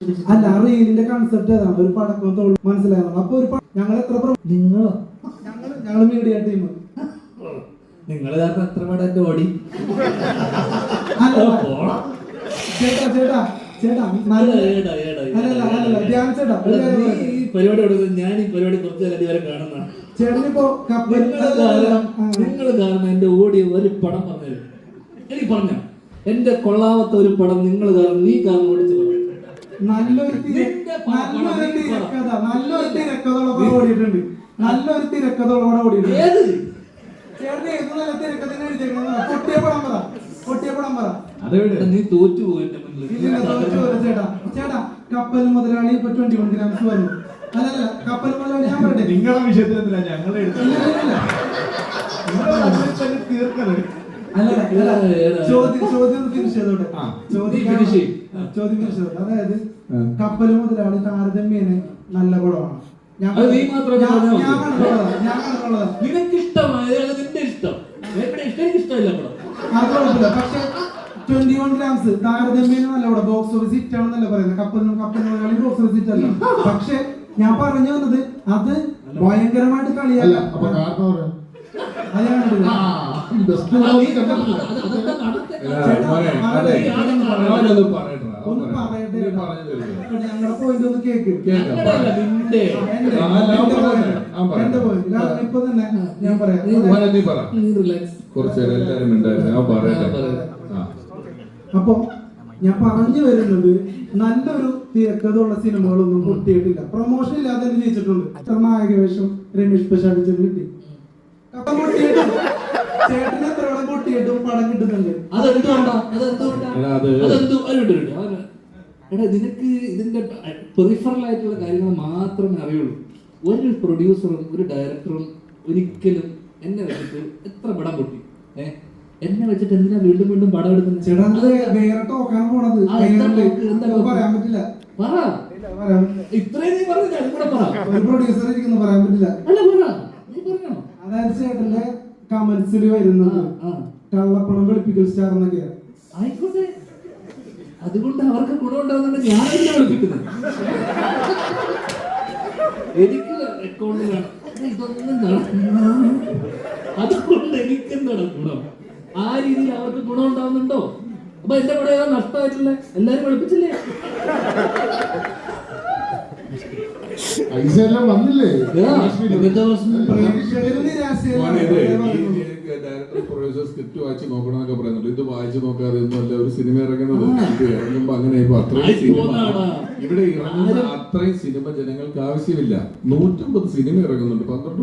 അല്ല റീലിന്റെ കൺസെപ്റ്റ് ഏതാണ് ഒരു പടക്കത്തോ തോൾ മനസ്സിലായതാണ്. അപ്പൊ ഒരു ഞങ്ങൾ എത്ര നിങ്ങളോ? ഞങ്ങൾ ഞങ്ങൾ മീഡിയ ടീം നിങ്ങൾ കാരണം എത്ര പടം എന്റെ ഓടി. ചേട്ടാ ചേട്ടാ. പരിപാടി ഞാൻ ഈ പരിപാടി കുറച്ച് വരെ കാണുന്ന. ചേട്ടനിപ്പോ നിങ്ങൾ കാരണം എന്റെ ഓടിയ ഒരു പടം പറഞ്ഞു എനിക്ക് പറഞ്ഞ. എന്റെ കൊള്ളാവത്ത ഒരു പടം നിങ്ങൾ കാരണം നീ കാരണം നല്ലൊരു തിര- നിന്റെ പടം നല്ലൊരു തിരക്കഥ നല്ലൊരു ഓടിയിട്ടുണ്ട്. നല്ലൊരു തിരക്കഥകളോടെ ഓടിയിട്ടുണ്ട്. ഏത്? ചേട്ടൻ ഏത് നല്ല തിരക്കഥ എഴുതിയേക്കുന്നത്? പൊട്ടിയ പടം പറ. പൊട്ടിയ പടം പറ. നീ തോറ്റു ചേട്ടാ ചേട്ടാ കപ്പൽ മുതലാളി ഇപ്പൊ ട്വന്റി വൺ ഗ്രാംസ് വന്നു. അല്ലല്ല കപ്പൽ മുതലാളി ഞാൻ പറയട്ടെ? നിങ്ങളുടെ വിഷയത്തിൽ എന്തിനാ ഞങ്ങൾ ചോദ്യം ചോദ്യം ഫിനിഷ് ചോദ്യം ഫിനിഷ് അതായത്. കപ്പൽ മുതലാണ് താരതമ്യേന നല്ല പടമാണ് നിന്റെ ഇഷ്ടം. എനിക്ക് ഇഷ്ടമില്ല പടം അത് കുഴപ്പമില്ല. പക്ഷെ ട്വന്റി വൺ ഗ്രാംസ് താരതമ്യേന നല്ല പടം ബോക്സ് ഓഫീസ് ഹിറ്റ് ആണെന്നല്ല പറയുന്നത്. കപ്പൽ കപ്പൽ മുതലാളി ബോക്സ് ഓഫീസ് ഹിറ്റ് അല്ല. പക്ഷെ ഞാൻ പറഞ്ഞു വന്നത് അത് ഭയങ്കരമായിട്ട് കളിയല്ല. അപ്പൊ കാരണം പറയാം ഒന്ന് പറയട്ടെ? ഞങ്ങളുടെ പോയിന്റ് ഒന്ന് കേക്ക്. എന്റെ-. കാരണം ഇപ്പൊ തന്നെ ഞാൻ പറയാം. അപ്പൊ ഞാൻ പറഞ്ഞു വരുന്നത് നല്ലൊരു തിരക്കഥയുള്ള സിനിമകളൊന്നും പൊട്ടിയിട്ടില്ല. പ്രൊമോഷൻ ഇല്ലാതെ ജയിച്ചിട്ടുണ്ട്. എത്ര നായക വേഷം രമേഷ് പ്രശാദിച്ചു കിട്ടി പൊട്ടിയിട്ടും ചേട്ടന് എത്ര പടം പൊട്ടിയിട്ടും പടം കിട്ടുന്നുണ്ട് അതെന്തുകൊണ്ടാ അതെന്തുകൊണ്ടാ എടാ, അതെന്തു? നിനക്ക് ഇതിന്റെ പെറിഫറൽ ആയിട്ടുള്ള കാര്യങ്ങൾ മാത്രമേ അറിയുള്ളൂ. ഒരു പ്രൊഡ്യൂസറും ഒരു ഡയറക്ടറും ഒരിക്കലും എന്നെ വെച്ചിട്ട് എത്ര പടം പൊട്ടി? ഏ? എന്നെ വെച്ചിട്ട് എന്തിനാ വീണ്ടും വീണ്ടും പടം എടുക്കുന്നത്? ചേട്ടാ വേറെ ടോക്കാണ് പോണത്. എന്താ? പറയാൻ പറ്റില്ല. പറ. ഇത്രയും നീ പറഞ്ഞില്ല അതും പറ. ഒരു പ്രൊഡ്യൂസർ ഇരിക്കുന്നു പറയാൻ പറ്റില്ല. അല്ല പറ. നീ പറഞ്ഞോ. അതായത് ചേട്ടന്റെ കമന്റ്സിൽ വരുന്നത്. കള്ളപ്പണം വെളുപ്പിക്കൽ സ്റ്റാർ എന്നൊക്കെ. ആയിക്കോട്ടെ. അതുകൊണ്ട് അവർക്ക് ഗുണമുണ്ടാകുന്നുണ്ട് ഞാനല്ല വിളിപ്പിക്കുന്നത്. എനിക്ക് അക്കൗണ്ട് വേണം ഇത് ഇതൊന്നും നടക്കണം അതുകൊണ്ട് എനിക്ക് എന്താണ് ഗുണം ആ രീതിയിൽ അവർക്ക് ഗുണം ഉണ്ടാവുന്നുണ്ടോ അപ്പൊ എന്റെ കൂടെ ഏതാ നഷ്ടമായിട്ടില്ലേ എല്ലാരും വിളിപ്പിച്ചില്ലേ? പൈസ എല്ലാം വന്നില്ലേ ഇത് അതേ ഈ- പറയുന്നു. ഈ ഡയറക്ടർ പ്രൊഡ്യൂസർ സ്ക്രിപ്റ്റ് വായിച്ച് നോക്കണമെന്നൊക്കെ പറയുന്നുണ്ട്. ഇത് വായിച്ച് നോക്കാതെ ഒരു സിനിമ ഇറങ്ങുന്നത്? ഇറങ്ങുമ്പോ അങ്ങനെ ഇപ്പൊ അത്രയും സിനിമ ഇവിടെ ഇറങ്ങുന്ന അത്രയും സിനിമ ജനങ്ങൾക്ക് ആവശ്യമില്ല. നൂറ്റമ്പത് സിനിമ ഇറങ്ങുന്നുണ്ട്. പന്ത്രണ്ട്